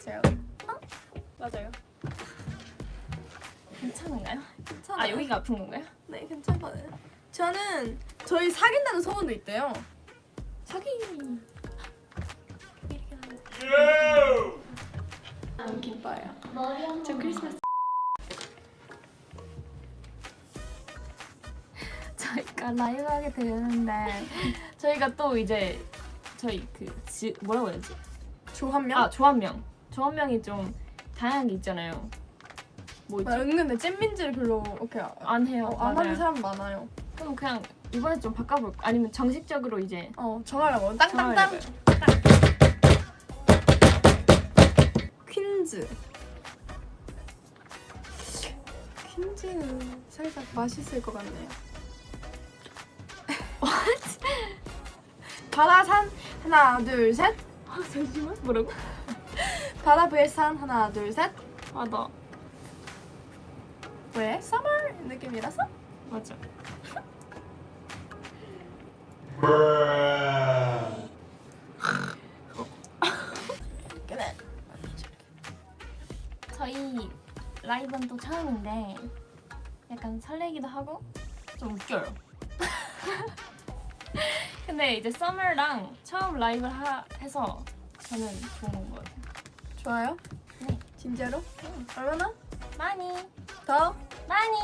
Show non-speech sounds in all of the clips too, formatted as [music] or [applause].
제가 어? 맞아요. 괜찮은가요? 괜찮아요. 아 여기가 아픈 건가요? 네 괜찮거든요. 저는 저희 사귄다는 소문도 있대요. 사기. 너무 기뻐요. 저 번. 크리스마스 저희가 라이브 하게 되는데 저희가 또 이제 저희 그 지, 뭐라고 해야지? 조한명. 아 조합명. 조합명이 좀 다양한 게 있잖아요. 뭐 있지? 아, 은근 내 잼민지를 별로 이렇게 안 해요. 어, 안 맞아요. 하는 사람 많아요. 그럼 그냥 이번에 좀 바꿔볼까? 아니면 정식적으로 이제 어 정하려고 땅땅땅 정하려고요. 퀸즈. 퀸즈는 살짝 맛있을 것 같네요. [laughs] 바다산 하나 둘 셋. 아 잠시만 뭐라고? 바다 부의 산 하나 둘 셋. 아나 왜? summer 느낌이라서? 맞아. 그래. 저희 라이브는 또 처음인데 약간 설레기도 하고 좀 웃겨요. [laughs] 근데 이제 썸머랑 처음 라이브 하, 해서 저는 좋은 것 같아요. 좋아요? 네. 진짜로? 얼마나? 많이 더? 많이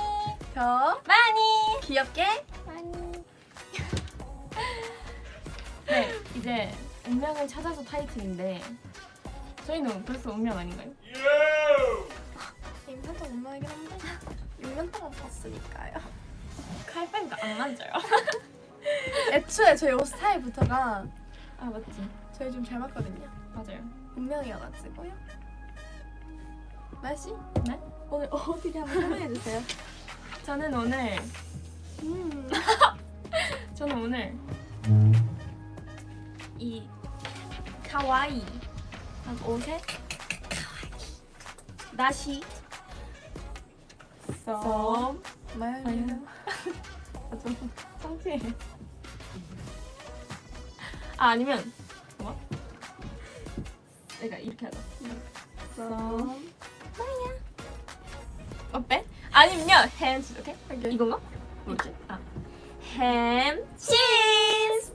더? 많이 귀엽게? 많이 [laughs] 네 이제 운명을 찾아서 타이틀인데 저희는 벌써 운명 아닌가요? 이미 살짝 엉망이긴 한데 6년 동안 봤으니까요. 칼팬가 안 맞아요. [laughs] 애초에 저희 옷 스타일부터가 아 맞지 저희 좀 잘 맞거든요. 맞아요. 운명이어가지고요. 날씨? 네? 오늘 어디를 한번 설명해주세요. 저는 오늘 음. [laughs] 저는 오늘 이 카와이 한 옷에 나시 썸. 마요. [laughs] 아, 좀 창피해. 아 아니면 뭐? 내가 이렇게 하자. 썸. 어때? 아니면요 햄 치즈 오케이? 오케이. 이건가? 뭐지? 아. 햄 치즈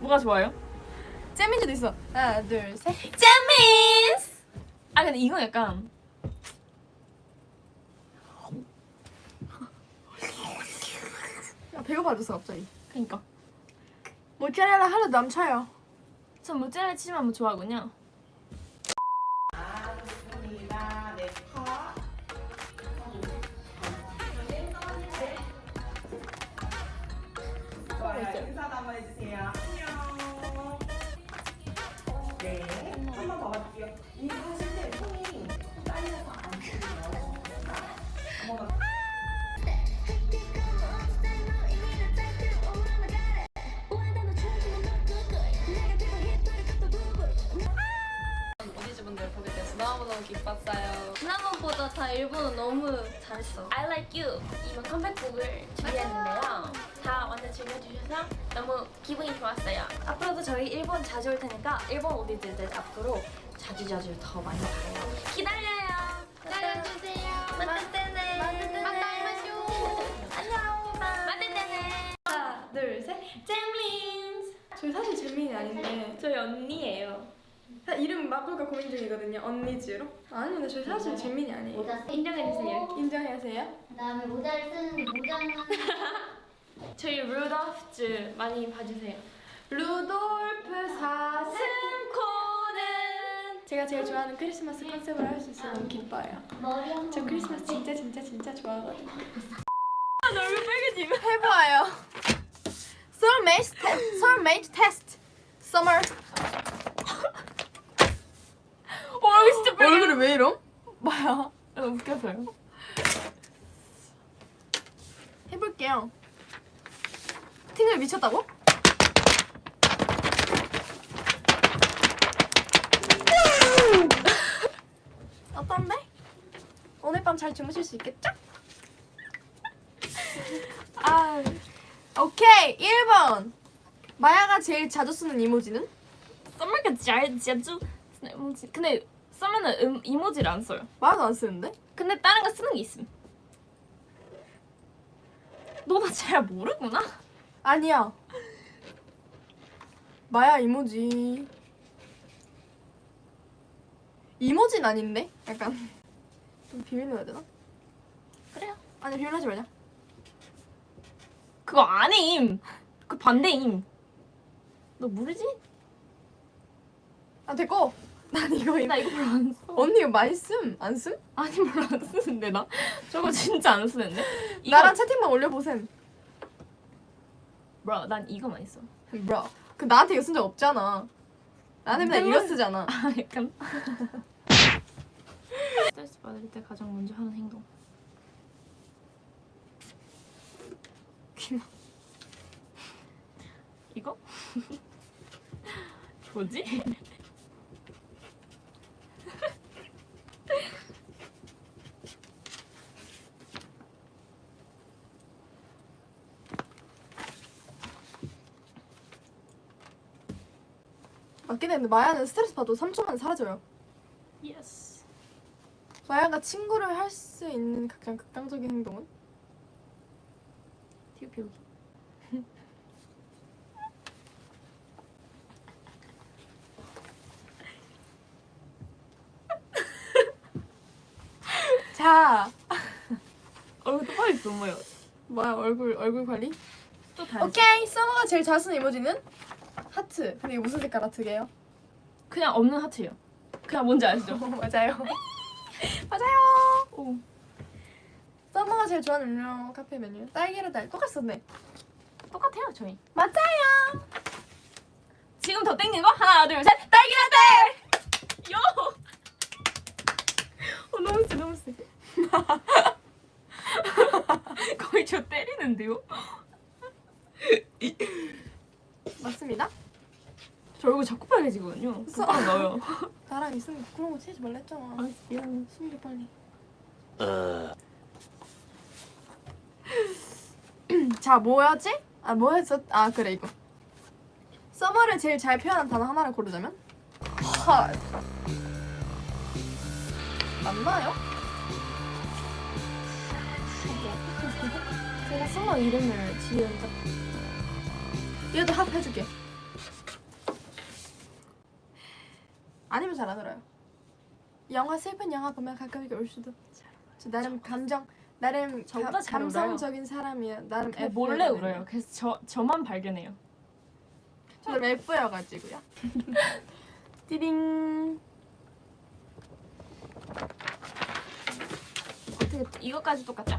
뭐가 좋아요? 잼민지도 있어. 하나, 둘, 셋. 잼미스 아 근데 이거 약간 야, 배고파졌어 갑자기. 그니까 모짜렐라 하루 남쳐요. 전 모짜렐라 치즈 한번 좋아하군요. 인사 한번 해주세요. 안녕. 네. 한 번 더 갈게요. 너무너무 기뻤어요. 지난번보다 다 일본어 너무 잘했어. I Like You 이번 컴백곡을 준비했는데요 다 완전 즐겨주셔서 너무 기분이 좋았어요 앞으로도 저희 일본 자주 올 테니까 일본 오디들들 앞으로 자주 자주 더 많이 봐요 기다려요 기다려주세요. 만들 때네 만들 때네. 만나요 안녕 만들 때네 하나, 둘, 셋. 잼린스 저희 사실 재민이 아닌데 저희 언니예요 사- 이름 바꿀까 고민 중이거든요. 언니지로. 아니 근데 저희 사실 재민이 아니에요. 모자 쓰- 인정해주세요 인정하세요? 그다음에 모자를 쓰는 모자는 [laughs] 저희 루돌프즈 많이 봐주세요 루돌프 사슴 코는 제가 제일 좋아하는 크리스마스 컨셉을 할수 있어서 너무 기뻐요. 머리 한 저 번. 크리스마스 진짜 진짜 진짜 좋아하거든요. 나 얼굴 빨개지고 해봐요. Soulmate test. Soulmate test. Summer. 어 얼굴 진짜 빨개 얼굴이 왜 이럼? 뭐야? 아, 웃겨서요 해볼게요. 팅을 미쳤다고? 어떤데? 오늘 밤 잘 주무실 수 있겠죠? 아, 오케이 1번 마야가 제일 자주 쓰는 이모지는? 썸머가 잘 자주 쓰는 이모지. 근데 썸머는 음, 이모지를 안 써요. 말도 안 쓰는데? 근데 다른 거 쓰는 게 있음. 너 나 잘 모르구나. 아니야. 마야 이모지. 이모지는 아닌데? 약간 좀 비밀로 해야 되나? 그래요. 아니 비밀하지 말자. 그거 아님. 그 반대임. 너 모르지? 아 됐고. 난 이거 나 이거 별로 안 써. 언니 이거 많이 쓴? 안 쓴? 아니 별로 안 쓰는데 나. 저거 진짜 안 쓰는데. 이거 나랑 채팅방 올려보셈. bro, 난 이거 많이 써. 브라. 그 나한테 이거 쓴 적 없잖아. 나한테 맨날 이거 쓰잖아. 아 약간. [laughs] 스트레스 받을 때 가장 먼저 하는 행동. 이거? [laughs] 뭐지? 근데 마야는 스트레스 받아도 3초 만에 사라져요. 예스. 마야가 친구를 할 수 있는 가장 극단적인 행동은? 티우 피우기. [laughs] 자, 얼굴 똑바로 있어 뭐야? 뭐야 얼굴 얼굴 관리? 또 다른. 오케이. 서머가 제일 잘 쓰는 이모지는 하트. 근데 이거 무슨 색깔 하트게요? 그냥 없는 하트예요. 그냥 뭔지 아시죠? [laughs] 맞아요. [laughs] 맞아요. 오. 서머가 제일 좋아하는 음료 카페 메뉴 딸기를 달 똑같었네. 똑같아요 저희. 맞아요. 지금 더 땡기는 거 하나 둘 셋 딸기 라떼. 요. 어 너무 세 너무 세. [laughs] 거의 저 때리는데요? 맞습니다. 저 얼굴 자꾸 빨개지거든요. 써. 부끄러워 넣어요. 나랑 있으면 그런 거 치지 말라 했잖아. 아 미안. 숨겨 빨리. [clears throat] 자 뭐였지? 아 뭐였어? 아 그래 이거. 서머를 제일 잘 표현한 단어 하나를 고르자면? 헐. 맞나요? 제가 썸머 이름을 지은 적 얘도 합 해줄게. 아니면 잘안 알아요. 영화 슬픈 영화 보면 가끔 이게 올 수도. 저 나름 감정 나름 저보다 가- 잘 울어요. 감성적인 사람이야. 나름 네, F여가지고요. 몰래 울어요. 그래서 저 저만 발견해요. 저는 F여가지고요. [laughs] 띠링. 어떻게 이것까지 똑같죠?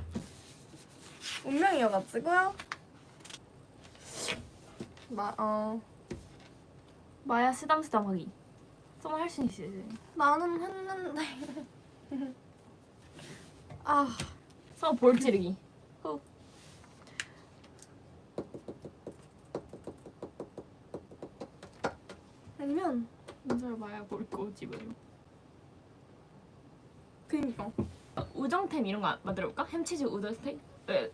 운명이어가지고요. 마, 어, 마야 쓰담쓰담하기. 썸머 할수 있어요. 나는 했는데. [laughs] 아, 썸머 볼 찌르기. 후. 아니면, 인설 마야 볼 꼬집어요. 그니까. 어, 우정템 이런 거 만들어볼까? 햄치즈 우정템? 네.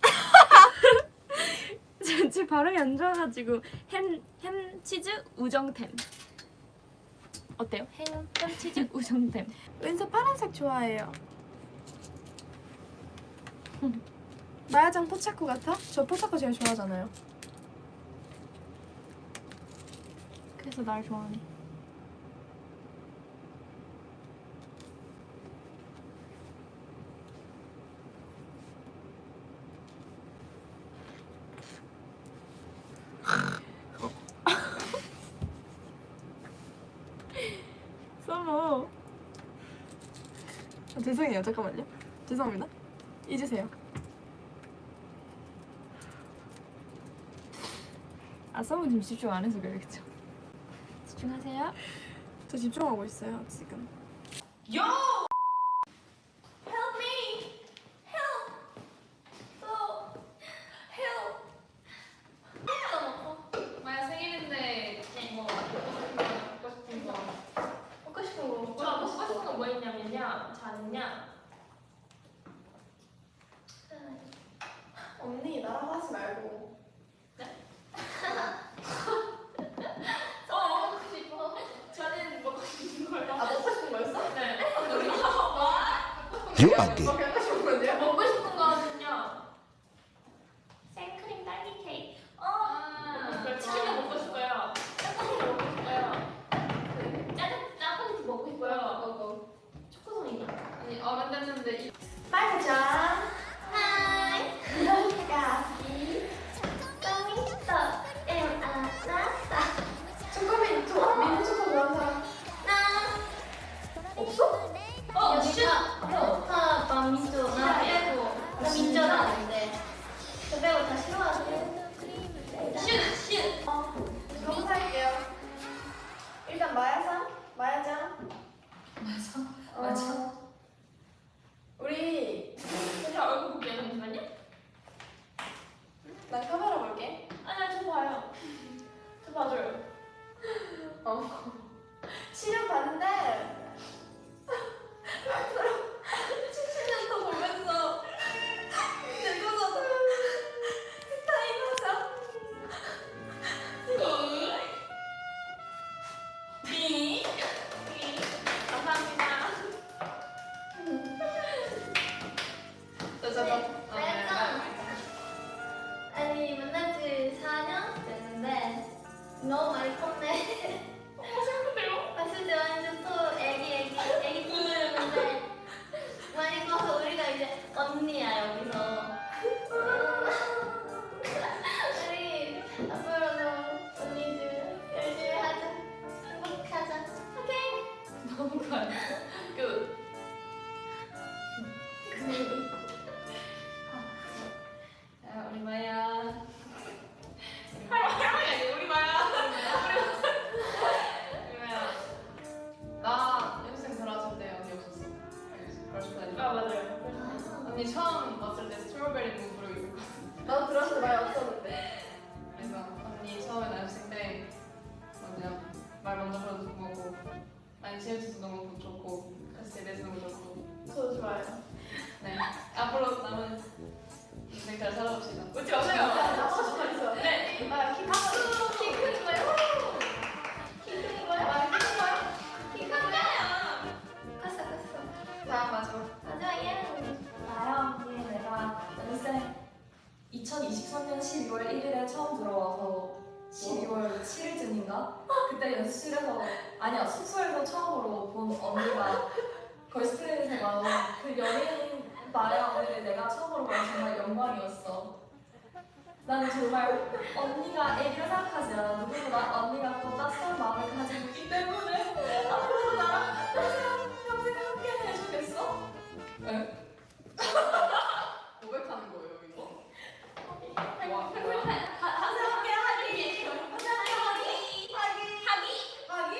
제, 제 발음이 안 좋아가지고 햄 햄치즈 우정템 어때요? 햄 햄치즈 우정템 왠지 파란색 좋아해요. 마야장 포차코 같아? 저 포차코 제일 좋아하잖아요. 그래서 날 좋아하네 써머 아, 죄송해요. 잠깐만요. 죄송합니다. 잊으세요. 아 써머 지금 집중 안 해서 그래겠죠 집중하세요 저 집중하고 있어요, 지금. 마야 you again. 어. 시련 봤는데 앞으로 춤추는 거 늙어서 스타일 하자 비. 비. 감사합니다. 저 저거. 어, 네, 네. 아니 만난 지 4년 됐는데 너무 많이 컸네 崩你啊 오늘 내가 처음으로 봐서 정말 영광이었어. 나는 정말 언니가 애기라 생각하지 않아. 누구보다 언니가 더 따스한 마음을 가지고 있기 때문에 앞으로 나랑 평생, 평생 함께 해주겠어? 네. [laughs] 고백하는 거예요, 이거? 와, 뭐야? 항상 함께 하기. 항상 하기. 하기. 하기. 하기.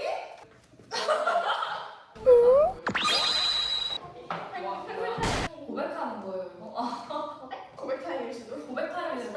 와, 고백하는 거예요. 이거? 고백? 고백 타임일 수도? 고백 타임이 되는